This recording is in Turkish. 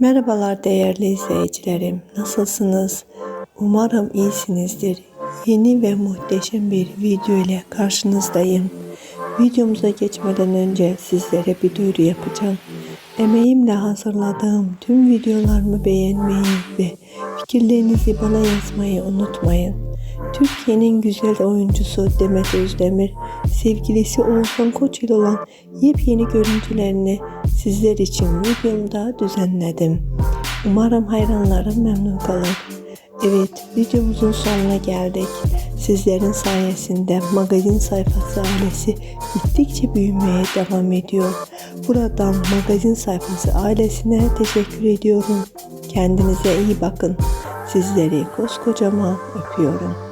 Merhabalar değerli izleyicilerim. Nasılsınız? Umarım iyisinizdir. Yeni ve muhteşem bir video ile karşınızdayım. Videomuza geçmeden önce sizlere bir duyuru yapacağım. Emeğimle hazırladığım tüm videolarımı beğenmeyi ve fikirlerinizi bana yazmayı unutmayın. Türkiye'nin güzel oyuncusu Demet Özdemir, sevgilisi Oğuzhan Koç ile olan yepyeni görüntülerini sizler için videomda düzenledim. Umarım hayranlarım memnun kalır. Evet, videomuzun sonuna geldik. Sizlerin sayesinde magazin sayfası ailesi gittikçe büyümeye devam ediyor. Buradan magazin sayfası ailesine teşekkür ediyorum. Kendinize iyi bakın. Sizleri koskocaman öpüyorum.